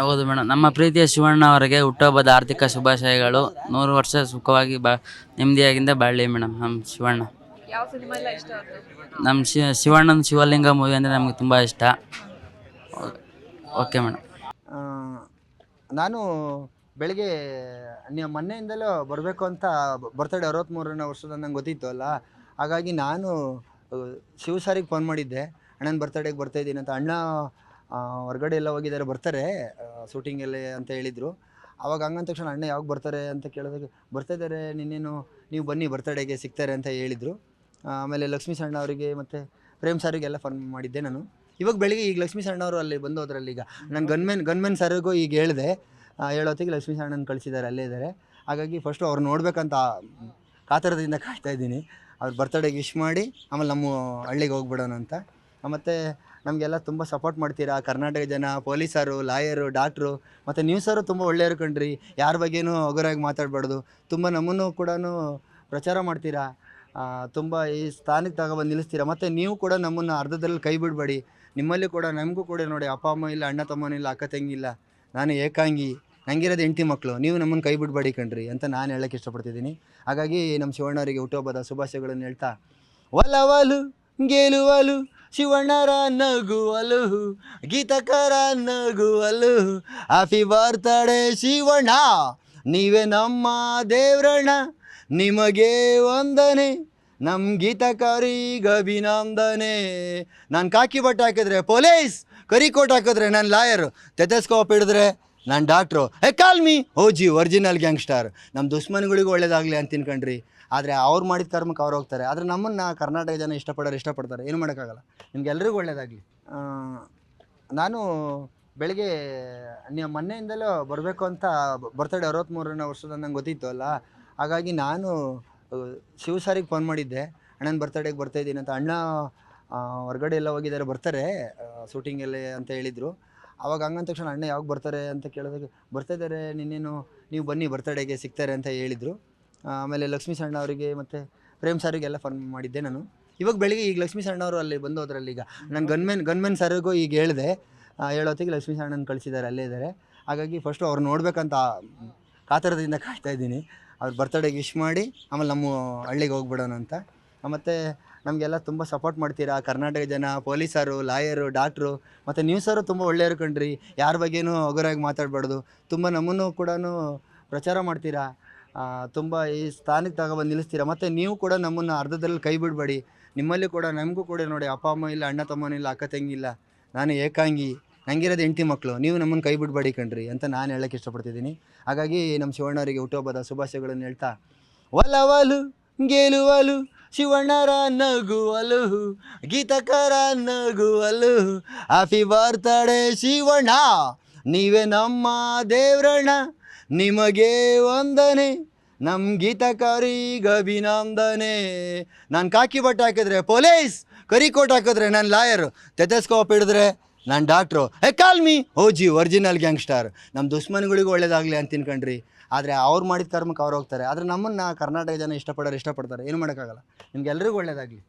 ಹೌದು ಮೇಡಮ್. ನಮ್ಮ ಪ್ರೀತಿಯ ಶಿವಣ್ಣ ಅವರಿಗೆ ಹುಟ್ಟುಹಬ್ಬದ ಆರ್ಥಿಕ ಶುಭಾಶಯಗಳು. ನೂರು ವರ್ಷ ಸುಖವಾಗಿ ಬಾ ನೆಮ್ಮದಿಯಾಗಿಂದ ಬಾಳಲಿ ಮೇಡಮ್ ನಮ್ಮ ಶಿವಣ್ಣ. ಯಾವ ಸಿನಿಮಾ ಇಷ್ಟ ಆಯ್ತು ನಮ್ಮ ಶಿ ಶಿವಣ್ಣನ ಶಿವಲಿಂಗ ಮೂವಿ ಅಂದರೆ ನಮಗೆ ತುಂಬ ಇಷ್ಟ. Okay madam. ನಾನು ಬೆಳಿಗ್ಗೆ ನೀವು ಮೊನ್ನೆಯಿಂದಲೂ ಬರಬೇಕು ಅಂತ ಬರ್ತಡೆ ಅರವತ್ತ್ಮೂರನೇ ವರ್ಷದ ನಂಗೆ ಗೊತ್ತಿತ್ತು ಅಲ್ಲ. ಹಾಗಾಗಿ ನಾನು ಶಿವಸಾರಿಗೆ ಶಿವ ಸಾರಿಗೆ ಫೋನ್ ಮಾಡಿದ್ದೆ. ಅಣ್ಣನ ಬರ್ತಡೇಗೆ ಬರ್ತಾ ಇದ್ದೀನಿ ಅಂತ ಅಣ್ಣ ಹೊರಗಡೆ ಎಲ್ಲ ಹೋಗಿದ್ದಾರೆ, ಬರ್ತಾರೆ ಶೂಟಿಂಗಲ್ಲಿ ಅಂತ ಹೇಳಿದರು. ಅವಾಗ ಹಂಗಂದ ತಕ್ಷಣ ಅಣ್ಣ ಯಾವಾಗ ಬರ್ತಾರೆ ಅಂತ ಕೇಳಿದಾಗ, ಬರ್ತಾ ಇದ್ದಾರೆ, ನಿನ್ನೇನು ನೀವು ಬನ್ನಿ ಬರ್ತಡೇಗೆ ಸಿಗ್ತಾರೆ ಅಂತ ಹೇಳಿದರು. ಆಮೇಲೆ ಲಕ್ಷ್ಮೀ ಸಣ್ಣ ಅವರಿಗೆ ಮತ್ತು ಪ್ರೇಮ್ ಸಾರಿಗೆಲ್ಲ ಫೋನ್ ಮಾಡಿದ್ದೆ ನಾನು. ಇವಾಗ ಬೆಳಿಗ್ಗೆ ಈಗ ಲಕ್ಷ್ಮೀ ಸಣ್ಣ ಅವರು ಅಲ್ಲಿ ಬಂದು ಅದರಲ್ಲಿ ಈಗ. ನಾನು ಗನ್ಮೆನ್ ಗನ್ಮೆನ್ ಸರ್ಗೂ ಈಗ ಹೇಳಿದೆ ಹೇಳೋತ್ತಿಗೆ ಲಕ್ಷ್ಮೀ ಸಣ್ಣನ ಕಳಿಸಿದ್ದಾರೆ, ಅಲ್ಲೇ ಇದ್ದಾರೆ. ಹಾಗಾಗಿ ಫಸ್ಟು ಅವ್ರು ನೋಡ್ಬೇಕಂತ ಕಾತರದಿಂದ ಕಾಯ್ತಾ ಇದ್ದೀನಿ. ಅವ್ರ ಬರ್ತಡೇಗೆ ವಿಶ್ ಮಾಡಿ, ಆಮೇಲೆ ನಮ್ಮ ಹಳ್ಳಿಗೆ ಹೋಗ್ಬಿಡೋಣ ಅಂತ. ಮತ್ತು ನಮಗೆಲ್ಲ ತುಂಬ ಸಪೋರ್ಟ್ ಮಾಡ್ತೀರಾ? ಕರ್ನಾಟಕ ಜನ, ಪೊಲೀಸರು, ಲಾಯರು, ಡಾಕ್ಟ್ರು, ಮತ್ತು ನ್ಯೂಸರು ತುಂಬ ಒಳ್ಳೆಯವರು ಕಣ್ರಿ. ಯಾರ ಬಗ್ಗೆನೂ ಹಗುರಾಗಿ ಮಾತಾಡಬಾರ್ದು. ತುಂಬ ನಮ್ಮನ್ನು ಕೂಡ ಪ್ರಚಾರ ಮಾಡ್ತೀರಾ? ತುಂಬ ಈ ಸ್ಥಾನಕ್ಕೆ ತಗೊಬಂದು ನಿಲ್ಲಿಸ್ತೀರಾ? ಮತ್ತು ನೀವು ಕೂಡ ನಮ್ಮನ್ನು ಅರ್ಧದಲ್ಲಿ ಕೈ ಬಿಡಬೇಡಿ. ನಿಮ್ಮಲ್ಲಿ ಕೂಡ, ನಮಗೂ ಕೂಡ ನೋಡಿ, ಅಪ್ಪ, ಅಮ್ಮ ಇಲ್ಲ, ಅಣ್ಣ ತಮ್ಮನೂ ಇಲ್ಲ, ಅಕ್ಕ, ತಂಗಿ ಇಲ್ಲ. ನಾನು ಏಕಾಂಗಿ ನನಗಿರೋದು ಹೆಂಡತಿ ಮಕ್ಕಳು ನೀವು ನಮ್ಮನ್ನು ಕೈ ಬಿಡಬೇಡಿ ಕಣ್ರಿ ಅಂತ ನಾನು ಹೇಳೋಕ್ಕೆ ಇಷ್ಟಪಡ್ತಿದ್ದೀನಿ. ಹಾಗಾಗಿ ನಮ್ಮ ಶಿವಣ್ಣವರಿಗೆ ಹುಟ್ಟುಹಬ್ಬದ ಶುಭಾಶಯಗಳನ್ನು ಹೇಳ್ತಾ, ಒಲವಲು ಗೆಲುವಲು, ಶಿವಣ್ಣರ ನಗುವಲು, ಗೀತಕರ ನಗುವಲು ಹ್ಯಾಪಿ ಬರ್ತಡೇ ಶಿವಣ್ಣ, ನೀವೇ ನಮ್ಮ ದೇವ್ರಣ್ಣ, ನಿಮಗೆ ವಂದನೆ ನಮ್ಮ ಗೀತಕಾರಿಗೆ ಅಭಿನಂದನೆ. ನಾನು ಕಾಕಿ ಬಟ್ಟೆ ಹಾಕಿದ್ರೆ, ಪೊಲೀಸ್ ಕರಿ ಕೋಟ್ ಹಾಕಿದ್ರೆ, ನಾನು ಲಾಯರು, ತೆತೆಸ್ಕೋಪ್ ಹಿಡಿದ್ರೆ ನಾನು doctor hey call me O, G original gangster ನಮ್ಮ ದುಶ್ಮನ್ಗಳಿಗೂ ಒಳ್ಳೇದಾಗಲಿ ಅಂತ ತಿನ್ಕೊಂಡ್ರಿ. ಆದರೆ ಅವ್ರು ಮಾಡಿದ ಕರ್ಮಕ್ಕೆ ಅವ್ರು ಹೋಗ್ತಾರೆ. ಆದರೆ ನಮ್ಮನ್ನು ಕರ್ನಾಟಕ ಜನ ಇಷ್ಟಪಡೋರು ಇಷ್ಟಪಡ್ತಾರೆ. ಏನು ಮಾಡೋಕ್ಕಾಗಲ್ಲ. ನಿಮ್ಗೆಲ್ರಿಗೂ ಒಳ್ಳೇದಾಗಲಿ. ನಾನು ಬೆಳಿಗ್ಗೆ ನೀವು ಮೊನ್ನೆಯಿಂದಲೂ ಬರಬೇಕು ಅಂತ ಬರ್ತಡೇ ಅರವತ್ತ್ಮೂರನೇ ವರ್ಷದ ನಂಗೆ ಗೊತ್ತಿತ್ತು ಅಲ್ಲ. ಹಾಗಾಗಿ ನಾನು ಶಿವ ಸಾರಿಗೆ ಫೋನ್ ಮಾಡಿದ್ದೆ. ಅಣ್ಣನ ಬರ್ತಡೇಗೆ ಬರ್ತಾಯಿದ್ದೀನಿ ಅಂತ. ಅಣ್ಣ ಹೊರಗಡೆ ಎಲ್ಲ ಹೋಗಿದ್ದಾರೆ, ಬರ್ತಾರೆ ಶೂಟಿಂಗಲ್ಲಿ ಅಂತ ಹೇಳಿದರು. ಅವಾಗ ಹಂಗಂದ ತಕ್ಷಣ ಅಣ್ಣ ಯಾವಾಗ ಬರ್ತಾರೆ ಅಂತ ಕೇಳಿದಾಗ, ಬರ್ತಾ ಇದ್ದಾರೆ ನಿನ್ನೇನು ನೀವು ಬನ್ನಿ ಬರ್ತಡೇಗೆ ಸಿಗ್ತಾರೆ ಅಂತ ಹೇಳಿದರು. ಆಮೇಲೆ ಲಕ್ಷ್ಮೀ ಸಣ್ಣ ಅವರಿಗೆ ಮತ್ತು ಪ್ರೇಮ್ ಸಾರಿಗೆಲ್ಲ ಫೋನ್ ಮಾಡಿದ್ದೆ ನಾನು. ಇವಾಗ ಬೆಳಿಗ್ಗೆ ಈಗ ಲಕ್ಷ್ಮೀ ಸಣ್ಣ ಅವರು ಅಲ್ಲಿ ಬಂದು ಅದರಲ್ಲಿ ಈಗ. ನಾನು ಗನ್ಮೆನ್ ಗನ್ಮೆನ್ ಸರ್ಗೂ ಈಗ ಹೇಳಿದೆ ಹೇಳೋತ್ತಿಗೆ ಲಕ್ಷ್ಮೀ ಸಣ್ಣನ ಕಳಿಸಿದ್ದಾರೆ ಅಲ್ಲೇ ಇದ್ದಾರೆ ಹಾಗಾಗಿ ಫಸ್ಟು ಅವ್ರು ನೋಡ್ಬೇಕಂತ ಕಾತರದಿಂದ ಕಾಯ್ತಾ ಇದ್ದೀನಿ. ಅವ್ರ ಬರ್ತಡೇಗೆ ವಿಶ್ ಮಾಡಿ, ಆಮೇಲೆ ನಮ್ಮ ಹಳ್ಳಿಗೆ ಹೋಗ್ಬಿಡೋಣ ಅಂತ. ಮತ್ತು ನಮಗೆಲ್ಲ ತುಂಬ ಸಪೋರ್ಟ್ ಮಾಡ್ತೀರಾ? ಕರ್ನಾಟಕ ಜನ, ಪೊಲೀಸರು, ಲಾಯರು, ಡಾಕ್ಟ್ರು, ಮತ್ತು ನ್ಯೂಸರು ತುಂಬ ಒಳ್ಳೆಯವರು ಕಣ್ರಿ. ಯಾರ ಬಗ್ಗೆನೂ ಹಗುರಾಗಿ ಮಾತಾಡಬಾರ್ದು. ತುಂಬ ನಮ್ಮನ್ನು ಕೂಡ ಪ್ರಚಾರ ಮಾಡ್ತೀರಾ? ತುಂಬ ಈ ಸ್ಥಾನಕ್ಕೆ ತಗೊಬಂದು ನಿಲ್ಲಿಸ್ತೀರಾ? ಮತ್ತು ನೀವು ಕೂಡ ನಮ್ಮನ್ನು ಅರ್ಧದಲ್ಲಿ ಕೈ ಬಿಡಬೇಡಿ. ನಿಮ್ಮಲ್ಲಿ ಕೂಡ, ನಮಗೂ ಕೂಡ ನೋಡಿ, ಅಪ್ಪ, ಅಮ್ಮ ಇಲ್ಲ, ಅಣ್ಣ ತಮ್ಮನೂ ಇಲ್ಲ, ಅಕ್ಕ, ತಂಗಿ ಇಲ್ಲ. ನಾನು ಏಕಾಂಗಿ ನನಗಿರೋದು ಹೆಂಡತಿ ಮಕ್ಕಳು ನೀವು ನಮ್ಮನ್ನು ಕೈ ಬಿಡಬೇಡಿ ಕಣ್ರಿ ಅಂತ ನಾನು ಹೇಳೋಕ್ಕೆ ಇಷ್ಟಪಡ್ತಿದ್ದೀನಿ. ಹಾಗಾಗಿ ನಮ್ಮ ಶಿವಣ್ಣವರಿಗೆ ಹುಟ್ಟುಹಬ್ಬದ ಶುಭಾಶಯಗಳನ್ನು ಹೇಳ್ತಾ, ಒಲವಲು, ಗೆಲುವಲು ಶಿವಣ್ಣರ ನಗುವಲು, ಗೀತಕರ ನಗುವಲು ಹ್ಯಾಪಿ ಬರ್ತಡೇ ಶಿವಣ್ಣ, ನೀವೇ ನಮ್ಮ ದೇವ್ರಣ್ಣ, ನಿಮಗೆ ವಂದನೆ. ನಮ್ಮ ಗೀತಕಾರಿಗೆ ಅಭಿನಂದನೆ. ನಾನು ಕಾಕಿ ಬಟ್ಟೆ ಹಾಕಿದ್ರೆ ಪೊಲೀಸ್, ಕರಿ ಕೋಟ್ ಹಾಕಿದ್ರೆ ನಾನು ಲಾಯರು, ತೆತೆಸ್ಕೋಪ್ ಹಿಡಿದ್ರೆ ನಾನು doctor hey call me. O, G original gangster ನಮ್ಮ ದುಶ್ಮನ್ಗಳಿಗೂ ಒಳ್ಳೇದಾಗಲಿ ಅಂತ ತಿನ್ಕೊಂಡ್ರಿ. ಆದರೆ ಅವ್ರು ಮಾಡಿದ ಕರ್ಮಕ್ಕೆ ಅವ್ರು ಹೋಗ್ತಾರೆ. ಆದರೆ ನಮ್ಮನ್ನು ಕರ್ನಾಟಕ ಜನ ಇಷ್ಟಪಡೋರು ಇಷ್ಟಪಡ್ತಾರೆ. ಏನು ಮಾಡೋಕ್ಕಾಗಲ್ಲ. ನಿಮ್ಗೆಲ್ರಿಗೂ ಒಳ್ಳೇದಾಗಲಿ.